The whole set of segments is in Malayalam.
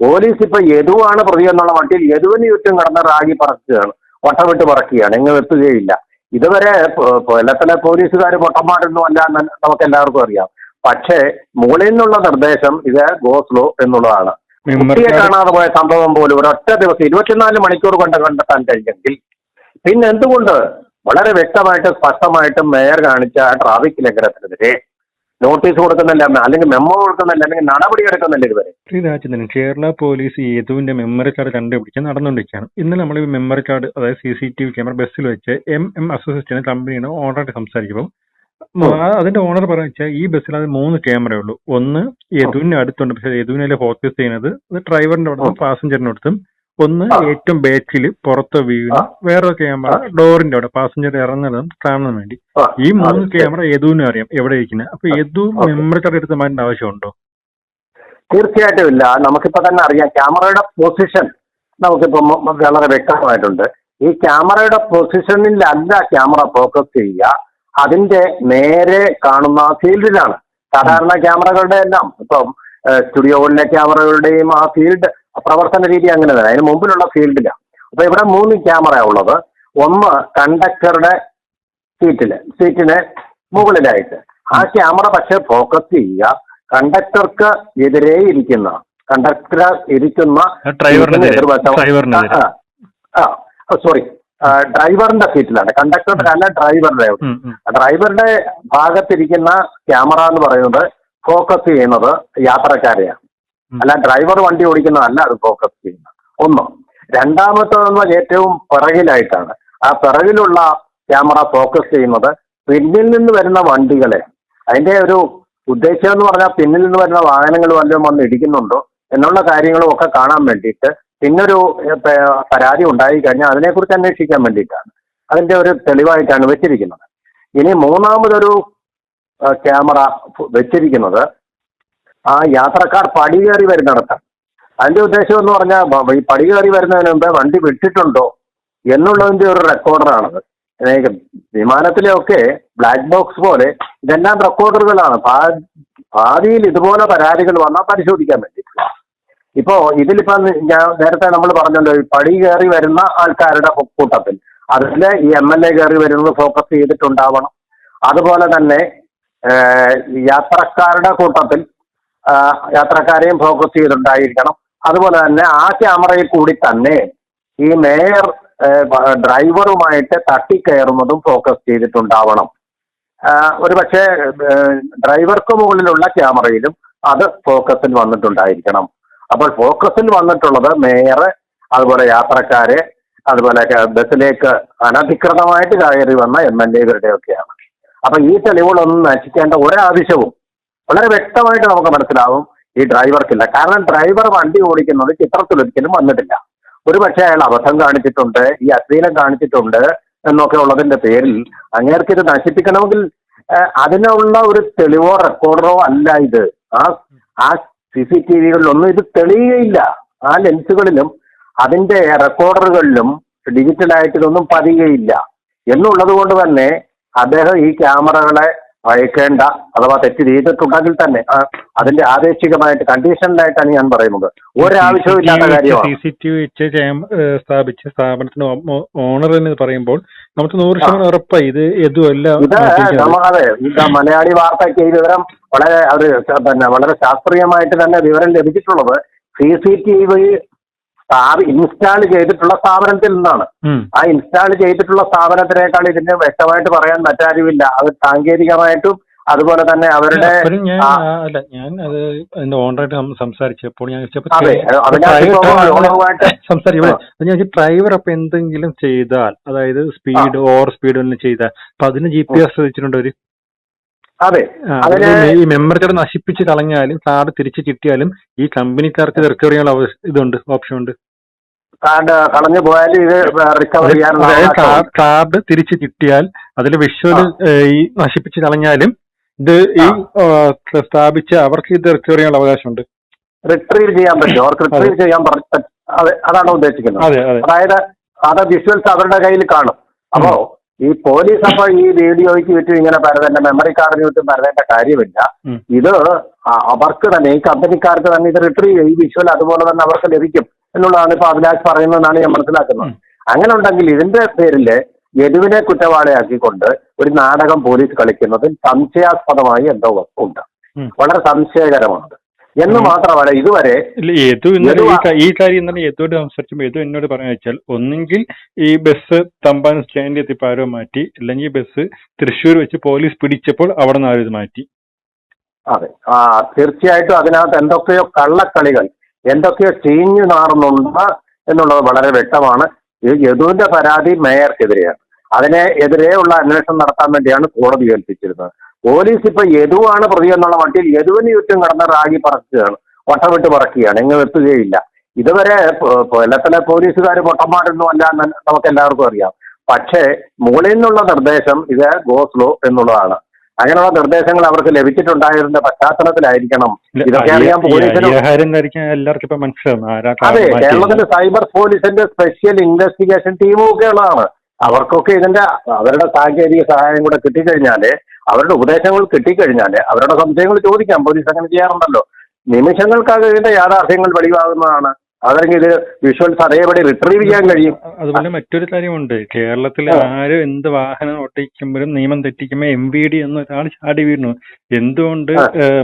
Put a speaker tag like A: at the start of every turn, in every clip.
A: പോലീസ് ഇപ്പൊ യദുവാണ് പ്രതി എന്നുള്ള മട്ടിൽ യദുവിന് ചുറ്റും കടന്ന് റാഗി പറക്കുകയാണ് വട്ടമിട്ട് പറക്കുകയാണ് എങ്ങും എത്തുകയില്ല. ഇതുവരെ കൊല്ലത്തിലെ പോലീസുകാർ പൊട്ടന്മാരൊന്നും അല്ല എന്ന് നമുക്ക് എല്ലാവർക്കും അറിയാം. പക്ഷേ മുകളിൽ നിന്നുള്ള നിർദ്ദേശം ഇത് ഗോസ്ലോ എന്നുള്ളതാണ്. കുട്ടിയെ കാണാതെ പോയ സംഭവം പോലും ഒരൊറ്റ ദിവസം ഇരുപത്തിനാല് മണിക്കൂർ കൊണ്ട് കണ്ടെത്താൻ കഴിഞ്ഞെങ്കിൽ പിന്നെന്തുകൊണ്ട് വളരെ വ്യക്തമായിട്ട് സ്പഷ്ടമായിട്ടും മേയർ കാണിച്ച ട്രാഫിക് ലംഘനത്തിനെതിരെ നോട്ടീസ് കൊടുക്കുന്നില്ല അല്ലെങ്കിൽ മെമ്മോ കൊടുക്കുന്നില്ല അല്ലെങ്കിൽ നടപടി എടുക്കുന്നില്ല ഇതുവരെ.
B: ശ്രീരാജന്ദ്രൻ കേരള പോലീസ് യേതുവിന്റെ മെമ്മറി കാർഡ് കണ്ടുപിടിച്ച് നടന്നുകൊണ്ടിരിക്കുകയാണ്. ഇന്നലെ നമ്മൾ ഈ മെമ്മറി കാർഡ് അതായത് C C T V camera ബസ്സിൽ വെച്ച് എം എം അസോസിയേഷൻ കമ്പനിയുടെ ഓണറായിട്ട് സംസാരിക്കുമ്പോൾ അതിന്റെ ഓണർ പറയുക ഈ ബസ്സിൽ അത് മൂന്ന് ക്യാമറ ഉള്ളൂ. ഒന്ന് യദുവിന്റെ അടുത്തുണ്ട്. പക്ഷേ യദുവിനെ ഫോക്കസ് ചെയ്യുന്നത്? അത് ഡ്രൈവറിന്റെ അടുത്തും പാസഞ്ചറിന്റെ അടുത്തും. ഒന്ന് ഏറ്റവും ബാക്കിൽ പുറത്ത് വീണ്
A: വേറെ
B: വേറൊരു ക്യാമറ ഡോറിന്റെ അവിടെ പാസഞ്ചർ ഇറങ്ങുന്നതും കാണാൻ വേണ്ടി. ഈ മൂന്ന് ക്യാമറ യദുവിനും അറിയാം എവിടെ ഇരിക്കുന്നത് അപ്പൊ യദു മെമ്മറി കാർഡ് എടുത്ത് മാറ്റേണ്ട ആവശ്യമുണ്ടോ?
A: തീർച്ചയായിട്ടും ഇല്ല. നമുക്കിപ്പോ തന്നെ അറിയാം. ക്യാമറയുടെ പൊസിഷൻ നമുക്കിപ്പോ വളരെ വ്യക്തമായിട്ടുണ്ട്. ഈ ക്യാമറയുടെ പൊസിഷനിലല്ല ക്യാമറ ഫോക്കസ് ചെയ്യുക. അതിന്റെ നേരെ കാണുന്ന ഫീൽഡിലാണ് സാധാരണ ക്യാമറകളുടെ എല്ലാം. ഇപ്പം ഏഹ്, സ്റ്റുഡിയോകളിലെ ക്യാമറകളുടെയും ആ ഫീൽഡ് പ്രവർത്തന രീതി അങ്ങനെ തന്നെ. അതിന് മുമ്പിലുള്ള ഫീൽഡിലാണ് അപ്പൊ ഇവിടെ മൂന്ന് ക്യാമറ ഉള്ളത്. ഒന്ന് കണ്ടക്ടറുടെ സീറ്റിൽ സീറ്റിന് മുകളിലായിട്ട്. ആ ക്യാമറ പക്ഷെ ഫോക്കസ് ചെയ്യുക. കണ്ടക്ടർക്ക് എതിരെ ഇരിക്കുന്ന കണ്ടക്ടർ ഇരിക്കുന്ന സോറി ഡ്രൈവറിന്റെ സീറ്റിലാണ് കണ്ടക്ടറുടെ അല്ല ഡ്രൈവറുടെ. ഡ്രൈവറുടെ ഭാഗത്തിരിക്കുന്ന ക്യാമറ എന്ന് പറയുന്നത് ഫോക്കസ് ചെയ്യുന്നത് യാത്രക്കാരെയാണ്. അല്ല ഡ്രൈവർ വണ്ടി ഓടിക്കുന്നതല്ല അത് ഫോക്കസ് ചെയ്യുന്നത്. ഒന്ന് രണ്ടാമത്തേതെന്ന് ഏറ്റവും പിറകിലായിട്ടാണ്. ആ പിറകിലുള്ള ക്യാമറ ഫോക്കസ് ചെയ്യുന്നത് പിന്നിൽ നിന്ന് വരുന്ന വണ്ടികളെ. അതിന്റെ ഒരു ഉദ്ദേശം എന്ന് പറഞ്ഞാൽ പിന്നിൽ നിന്ന് വരുന്ന വാഹനങ്ങൾ വല്ലതും വന്ന് ഇടിക്കുന്നുണ്ടോ എന്നുള്ള കാര്യങ്ങളും ഒക്കെ കാണാൻ വേണ്ടിയിട്ട് പിന്നൊരു പരാതി ഉണ്ടായി കഴിഞ്ഞാൽ അതിനെക്കുറിച്ച് അന്വേഷിക്കാൻ വേണ്ടിയിട്ടാണ്. അതിന്റെ ഒരു തെളിവായിട്ടാണ് വെച്ചിരിക്കുന്നത്. ഇനി മൂന്നാമതൊരു ക്യാമറ വെച്ചിരിക്കുന്നത് ആ യാത്രക്കാർ പടി കയറി വരുന്നിടത്താണ് അതിന്റെ ഉദ്ദേശം എന്ന് പറഞ്ഞാൽ ഈ പടി കയറി വരുന്നതിന് മുമ്പേ വണ്ടി വിട്ടിട്ടുണ്ടോ എന്നുള്ളതിന്റെ ഒരു റെക്കോർഡറാണത്. വിമാനത്തിലെയൊക്കെ ബ്ലാക്ക് ബോക്സ് പോലെ ഇതെല്ലാം റെക്കോർഡറുകളാണ്. ഭാവിയിൽ ഇതുപോലെ പരാതികൾ വന്നാൽ പരിശോധിക്കാൻ വേണ്ടിയിട്ടുള്ള ഇപ്പോ ഇതിലിപ്പോ ഞാൻ നേരത്തെ നമ്മൾ പറഞ്ഞല്ലോ ഈ പടി കയറി വരുന്ന ആൾക്കാരുടെ കൂട്ടത്തിൽ. അതിൽ ഈ എം എൽ എ കയറി വരുന്നത് ഫോക്കസ് ചെയ്തിട്ടുണ്ടാവണം. അതുപോലെ തന്നെ യാത്രക്കാരുടെ കൂട്ടത്തിൽ യാത്രക്കാരെയും ഫോക്കസ് ചെയ്തിട്ടുണ്ടായിരിക്കണം. അതുപോലെ തന്നെ ആ ക്യാമറയിൽ കൂടി തന്നെ ഈ മേയർ ഡ്രൈവറുമായിട്ട് തട്ടിക്കയറുന്നതും ഫോക്കസ് ചെയ്തിട്ടുണ്ടാവണം. ഒരു പക്ഷേ ഡ്രൈവർക്ക് മുകളിലുള്ള ക്യാമറയിലും അത് ഫോക്കസിൽ വന്നിട്ടുണ്ടായിരിക്കണം. അപ്പോൾ ഫോക്കസിൽ വന്നിട്ടുള്ളത് മേയർ അതുപോലെ യാത്രക്കാരെ അതുപോലെ ബസ്സിലേക്ക് അനധികൃതമായിട്ട് കയറി വന്ന എം എൽ എകളുടെ ഒക്കെയാണ് അപ്പൊ ഈ തെളിവുകളൊന്നും നശിക്കേണ്ട ഒരാവശ്യവും വളരെ വ്യക്തമായിട്ട് നമുക്ക് മനസ്സിലാവും ഈ ഡ്രൈവർക്കില്ല. കാരണം ഡ്രൈവർ വണ്ടി ഓടിക്കുന്നത് ചിത്രത്തിൽ ചിത്രത്തിലൊരിക്കലും വന്നിട്ടില്ല. ഒരു പക്ഷേ അയാൾ അബദ്ധം കാണിച്ചിട്ടുണ്ട് ഈ അശ്ലീലം കാണിച്ചിട്ടുണ്ട് എന്നൊക്കെ ഉള്ളതിന്റെ പേരിൽ അങ്ങേർക്ക് ഇത് നശിപ്പിക്കണമെങ്കിൽ അതിനുള്ള ഒരു തെളിവോ റെക്കോർഡറോ അല്ല ഇത്. ആ ആ സി സി ടി വികളിലൊന്നും ഇത് തെളിയുകയില്ല. ആ ലെൻസുകളിലും അതിന്റെ റെക്കോർഡറുകളിലും ഡിജിറ്റലായിട്ട് ഇതൊന്നും പതിയുകയില്ല. എന്നുള്ളത് കൊണ്ട് തന്നെ അദ്ദേഹം ഈ ക്യാമറകളെ അയക്കേണ്ട അഥവാ തെറ്റ് ചെയ്തിട്ടുണ്ടെങ്കിൽ തന്നെ അതിന്റെ ആദേശികമായിട്ട് കണ്ടീഷനിലായിട്ടാണ് ഞാൻ പറയുന്നത്. ഒരാവശ്യവും ഇല്ലാത്ത കാര്യമാണ്.
B: സി സി ടി വി വെച്ച് ചെയ്യാൻ, ഏഹ്, സ്ഥാപിച്ച സ്ഥാപനത്തിന് ഓണർ എന്ന് പറയുമ്പോൾ നമുക്ക് നൂറ് ശതമാനം ഉറപ്പായി. ഇത്
A: ഇത് നമ്മളതെ ഇത് മലയാളി വാർത്തയ്ക്ക് ഈ വിവരം വളരെ അവർ പിന്നെ വളരെ ശാസ്ത്രീയമായിട്ട് തന്നെ വിവരം ലഭിച്ചിട്ടുള്ളത് C C T V install ചെയ്തിട്ടുള്ള സ്ഥാപനത്തിൽ നിന്നാണ്. ആ ഇൻസ്റ്റാൾ ചെയ്തിട്ടുള്ള സ്ഥാപനത്തിനേക്കാൾ ഇതിന് വ്യക്തമായിട്ട് പറയാൻ മറ്റാരുമില്ല. അത് സാങ്കേതികമായിട്ടും അതുപോലെ തന്നെ അവരുടെ
B: അല്ല ഞാൻ അത് ഓണറായിട്ട് സംസാരിച്ചപ്പോൾ ഞാൻ ഡ്രൈവർ- അപ്പൊ എന്തെങ്കിലും ചെയ്താൽ അതായത് സ്പീഡ് ഓവർ സ്പീഡ് ചെയ്താൽ അപ്പൊ അതിന് ജി പി എസ് വെച്ചിട്ടുണ്ട് ഒരു
A: അതെ. അതിന്
B: ഈ മെമ്പർ കാർഡ് നശിപ്പിച്ച് കളഞ്ഞാലും കാർഡ് തിരിച്ച് കിട്ടിയാലും ഈ കമ്പനിക്കാർക്ക് റിക്കവർ ചെയ്യാനുള്ള ഇതുണ്ട് ഓപ്ഷൻ ഉണ്ട്.
A: കാർഡ് കളഞ്ഞു പോയാലും ഇത് റിക്കവർ ചെയ്യാനുള്ള
B: കാർഡ് തിരിച്ച് കിട്ടിയാൽ അതിൽ വിഷ്വൽ ഈ നശിപ്പിച്ച് കളഞ്ഞാലും ഇത് ഈ സ്ഥാപിച്ച അവർക്ക് ഇത് റിക്കവർ ചെയ്യാനുള്ള അവകാശമുണ്ട്.
A: റിട്രീവ് ചെയ്യാൻ പറ്റും. അവർക്ക് റിട്രീവ് ചെയ്യാൻ അതാണ് ഉദ്ദേശിക്കുന്നത്.
B: അതെ അതെ.
A: അതായത് അത് വിഷ്വൽസ് അവരുടെ കയ്യിൽ കാണും. അപ്പോ ഈ പോലീസ് അപ്പൊ ഈ വീഡിയോയ്ക്ക് ചുറ്റും ഇങ്ങനെ പരതേണ്ട മെമ്മറി കാർഡിന് ചുറ്റും പരതേണ്ട കാര്യമില്ല. ഇത് അവർക്ക് തന്നെ ഈ കമ്പനിക്കാർക്ക് തന്നെ ഇത് റിട്രീവ് ചെയ്യും ഈ വിഷ്വൽ അതുപോലെ തന്നെ അവർക്ക് ലഭിക്കും എന്നുള്ളതാണ് ഇപ്പൊ അഭിലാഷ് പറയുന്നതെന്നാണ് ഞാൻ മനസ്സിലാക്കുന്നത്. അങ്ങനെ ഉണ്ടെങ്കിൽ ഇതിന്റെ പേരിൽ യദുവിനെ കുറ്റവാളിയാക്കിക്കൊണ്ട് ഒരു നാടകം പോലീസ് കളിക്കുന്നതിൽ സംശയാസ്പദമായി എന്തോ ഉണ്ട് വളരെ സംശയകരമാണ്. എന്ന്
B: മാത്രമാണ്
A: മാത്രമല്ല ഇതുവരെ
B: ഇല്ല യദു ഇന്നലെ ഈ കാര്യം ഇന്നലെ യദുവായിട്ട് സംസാരിച്ചപ്പോൾ യദു എന്നോട് പറഞ്ഞു വെച്ചാൽ ഒന്നെങ്കിൽ ഈ ബസ് തമ്പാൻ സ്റ്റാൻഡിൽ എത്തിയപ്പോൾ ആരോ മാറ്റി അല്ലെങ്കിൽ ബസ് തൃശ്ശൂർ വെച്ച് പോലീസ് പിടിച്ചപ്പോൾ അവിടെ നിന്ന് ആരും ഇത് മാറ്റി.
A: അതെ. ആ തീർച്ചയായിട്ടും അതിനകത്ത് എന്തൊക്കെയോ കള്ളക്കളികൾ എന്തൊക്കെയോ ചീഞ്ഞു നാറുന്നുണ്ട് എന്നുള്ളത് വളരെ വ്യക്തമാണ്. യദുവിന്റെ പരാതി മേയർക്കെതിരെയാണ്. അതിനെ എതിരെയുള്ള അന്വേഷണം നടത്താൻ വേണ്ടിയാണ് കോടതി ഏൽപ്പിച്ചിരുന്നത്. പോലീസ് ഇപ്പൊ യദുവാണ് പ്രതി എന്നുള്ള വട്ടിയിൽ യദുവിന് ചുറ്റും കടന്ന് റാഗി പറക്കുകയാണ്. വട്ടമിട്ട് പറക്കുകയാണ്. എങ്ങും എത്തുകയില്ല. ഇതുവരെ കൊല്ലത്തിലെ പോലീസുകാർ പൊട്ടന്മാരൊന്നും അല്ല എന്ന് നമുക്ക് എല്ലാവർക്കും അറിയാം. പക്ഷേ മുകളിൽ നിന്നുള്ള നിർദ്ദേശം ഇത് ഗോസ്ലോ എന്നുള്ളതാണ്. അങ്ങനെയുള്ള നിർദ്ദേശങ്ങൾ അവർക്ക് ലഭിച്ചിട്ടുണ്ടായതിന്റെ പശ്ചാത്തലത്തിലായിരിക്കണം. ഇതൊക്കെ അറിയാൻ പോലീസിന് അതെ കേരളത്തിന്റെ സൈബർ പോലീസിന്റെ സ്പെഷ്യൽ ഇൻവെസ്റ്റിഗേഷൻ ടീമും ഒക്കെ ഉള്ളതാണ് അവർക്കൊക്കെ ഇതിന്റെ അവരുടെ സാങ്കേതിക സഹായം കൂടെ കിട്ടിക്കഴിഞ്ഞാൽ അവരുടെ ഉപദേശങ്ങൾ കിട്ടിക്കഴിഞ്ഞാൽ അവരുടെ സംശയങ്ങൾ ചോദിക്കാം. പോലീസ് അങ്ങനെ ചെയ്യാറുണ്ടല്ലോ. നിമിഷങ്ങൾക്കകം ഇതിന്റെ യാഥാർത്ഥ്യങ്ങൾ വെളിവാകുന്നതാണ്. അതല്ലെങ്കിൽ ഇത് വിഷ്വൽസ് അതേപടി റിട്രീവ് ചെയ്യാൻ കഴിയും.
B: അതുപോലെ മറ്റൊരു കാര്യമുണ്ട്. കേരളത്തിൽ. ആരും എന്ത് വാഹനം ഓട്ടിക്കുമ്പോഴും നിയമം തെറ്റിക്കുമ്പോൾ എം വി ഡി എന്ന ഒരാൾ ചാടി വീണു എന്തുകൊണ്ട്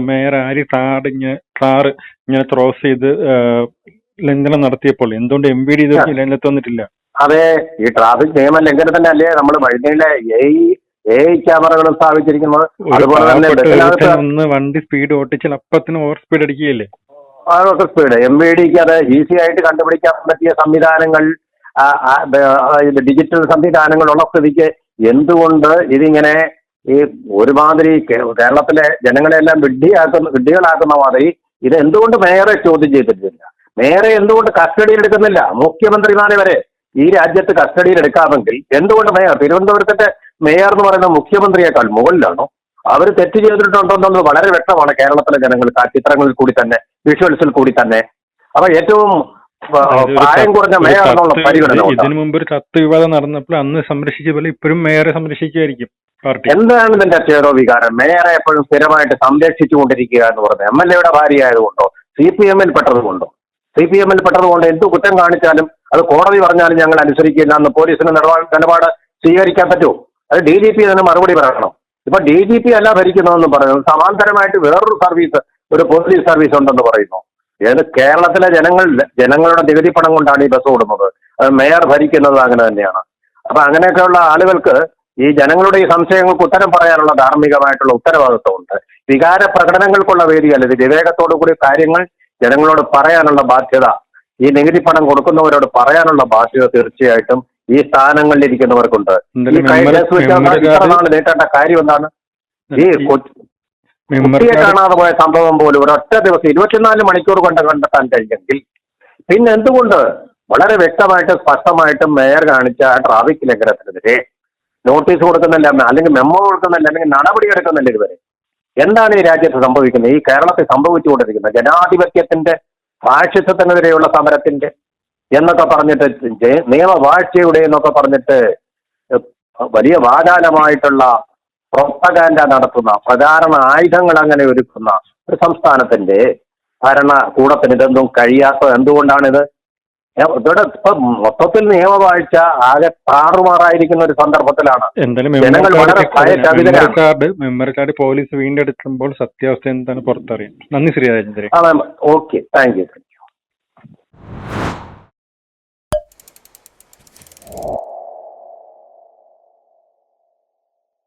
B: മേയർ ആര് താടിഞ്ഞ് കാറ് ഇങ്ങനെ ക്രോസ് ചെയ്ത് ലംഘനം നടത്തിയപ്പോൾ? എന്തുകൊണ്ട് എം വി ഡി ഇത്
A: ലൈനിലെത്തുന്നിട്ടില്ല
B: ലംഘനത്ത് വന്നിട്ടില്ല
A: അതെ ഈ ട്രാഫിക് നിയമ തന്നെ അല്ലേ നമ്മൾ വഴിനീളെ എ ക്യാമറകളും സ്ഥാപിച്ചിരിക്കുന്നത്? അതുപോലെ തന്നെ
B: പാവപ്പെട്ട
A: ബസ്സിനകത്ത്
B: ഒന്ന് വണ്ടി സ്പീഡ് ഓട്ടിച്ചാൽ അപ്പത്തിന് ഓവർ സ്പീഡ് അടിക്കുകയല്ലേ?
A: അതൊക്കെ സ്പീഡ് എം വി ഡിക്ക് അത് ഈസി ആയിട്ട് കണ്ടുപിടിക്കാൻ പറ്റിയ സംവിധാനങ്ങൾ ഡിജിറ്റൽ സംവിധാനങ്ങൾ ഉള്ള സ്ഥിതിക്ക് എന്തുകൊണ്ട് ഇതിങ്ങനെ ഈ ഒരുമാതിരി കേരളത്തിലെ ജനങ്ങളെല്ലാം വിഡ്ഢിയാക്കുന്ന വിഡ്ഢികളാക്കുന്ന മാതിരി ഇത് എന്തുകൊണ്ട് മേയറെ ചോദ്യം ചെയ്തിട്ടില്ല? മേയറെ എന്തുകൊണ്ട് കസ്റ്റഡിയിൽ എടുക്കുന്നില്ല? മുഖ്യമന്ത്രിമാരെ വരെ ഈ രാജ്യത്ത് കസ്റ്റഡിയിൽ എടുക്കാമെങ്കിൽ എന്തുകൊണ്ട് മേയർ തിരുവനന്തപുരത്തിന്റെ മേയർ എന്ന് പറയുന്ന മുഖ്യമന്ത്രിയേക്കാൾ മുകളിലാണോ? അവർ തെറ്റ് ചെയ്തിട്ടുണ്ടെന്നത് വളരെ വ്യക്തമാണ് കേരളത്തിലെ ജനങ്ങൾക്ക് ആ ചിത്രങ്ങളിൽ കൂടി തന്നെ വിഷ്വൽസിൽ കൂടി തന്നെ. അപ്പൊ ഏറ്റവും പ്രായം കുറഞ്ഞ മേയർ എന്നുള്ള പരിഗണന.
B: ഇതിനു മുമ്പ് ഒരു കത്ത് വിവാദം നടന്നപ്പോൾ അന്ന് സംരക്ഷിച്ച പോലെ ഇപ്പോഴും മേയറെ സംരക്ഷിക്കുമായിരിക്കും
A: എന്താണ് ഇതിന്റെ ചേരോ വികാരം? മേയറെ എപ്പോഴും സ്ഥിരമായിട്ട് സംരക്ഷിച്ചുകൊണ്ടിരിക്കുക എന്ന് പറഞ്ഞത് എം എൽ എയുടെ ഭാര്യ ആയതുകൊണ്ടോ സി പി എമ്മിൽ പെട്ടതുകൊണ്ടോ? സി പി എമ്മിൽ പെട്ടതുകൊണ്ട് എന്ത് കുറ്റം കാണിച്ചാലും അത് കോടതി പറഞ്ഞാലും ഞങ്ങൾ അനുസരിക്കില്ല എന്ന് പോലീസിന് നിലപാട് സ്വീകരിക്കാൻ പറ്റുമോ അത് ഡി ജി പി അതിന് മറുപടി പറയണം. ഇപ്പൊ ഡി ജി പി അല്ല ഭരിക്കുന്നതെന്ന് പറയുന്നത് സമാന്തരമായിട്ട് വേറൊരു സർവീസ് ഒരു പോലീസ് സർവീസ് ഉണ്ടെന്ന് പറയുന്നു. ഏത് കേരളത്തിലെ ജനങ്ങൾ ജനങ്ങളുടെ നികുതി പണം കൊണ്ടാണ് ഈ ബസ് ഓടുന്നത്. മേയർ ഭരിക്കുന്നത് അങ്ങനെ തന്നെയാണ്. അപ്പൊ അങ്ങനെയൊക്കെയുള്ള ആളുകൾക്ക് ഈ ജനങ്ങളുടെ ഈ സംശയങ്ങൾക്ക് ഉത്തരം പറയാനുള്ള ധാർമ്മികമായിട്ടുള്ള ഉത്തരവാദിത്വമുണ്ട്. വികാര പ്രകടനങ്ങൾക്കുള്ള വേദിയല്ല ഇത്. വിവേകത്തോടു കൂടി കാര്യങ്ങൾ ജനങ്ങളോട് പറയാനുള്ള ബാധ്യത ഈ നികുതി പണം കൊടുക്കുന്നവരോട് പറയാനുള്ള ബാധ്യത തീർച്ചയായിട്ടും ഈ സ്ഥാനങ്ങളിൽ ഇരിക്കുന്നവർക്കുണ്ട് ഈ
B: എന്തായാലും
A: കൈ വെച്ചാൽ ഇത്ര നാൾ നീട്ടേണ്ട കാര്യം എന്താണ്? ഈ കുട്ടിയെ കാണാതെ പോയ സംഭവം പോലും ഒരൊറ്റ ദിവസം ഇരുപത്തിനാല് മണിക്കൂർ കൊണ്ട് കണ്ടെത്താൻ കഴിഞ്ഞെങ്കിൽ പിന്നെ എന്തുകൊണ്ട്? വളരെ വ്യക്തമായിട്ടും സ്പഷ്ടമായിട്ടും മേയർ കാണിച്ച ആ ട്രാഫിക് ലംഘനത്തിനെതിരെ നോട്ടീസ് കൊടുക്കുന്നില്ല അല്ലെങ്കിൽ മെമ്മോ കൊടുക്കുന്നില്ല അല്ലെങ്കിൽ നടപടി എടുക്കുന്നില്ല ഇതുവരെ. എന്താണ് ഈ രാജ്യത്ത് സംഭവിക്കുന്നത്? ഈ കേരളത്തിൽ സംഭവിച്ചുകൊണ്ടിരിക്കുന്നത് ജനാധിപത്യത്തിന്റെ ഫാഷിസത്തിനെതിരെയുള്ള സമരത്തിന്റെ എന്നൊക്കെ പറഞ്ഞിട്ട് നിയമവാഴ്ചയുടെ എന്നൊക്കെ പറഞ്ഞിട്ട് വലിയ വാചാലമായിട്ടുള്ള പ്രൊപ്പഗാൻഡ നടത്തുന്ന പ്രചാരണ ആയുധങ്ങൾ അങ്ങനെ ഒരുക്കുന്ന ഒരു സംസ്ഥാനത്തിന്റെ ഭരണ കൂടത്തിന് ഇതൊന്നും കഴിയാത്തത് എന്തുകൊണ്ടാണിത്? ഇവിടെ ഇപ്പൊ മൊത്തത്തിൽ നിയമവാഴ്ച ആകെ താറുമാറായിരിക്കുന്ന ഒരു സന്ദർഭത്തിലാണ്.
B: എന്തായാലും കാർഡ് കാർഡ് പോലീസ് വീണ്ടെടുക്കുമ്പോൾ സത്യാവസ്ഥ എന്താണ് പുറത്തറിയാം. നന്ദി Shri Rajendran.
A: Okay. Thank you. Thank you.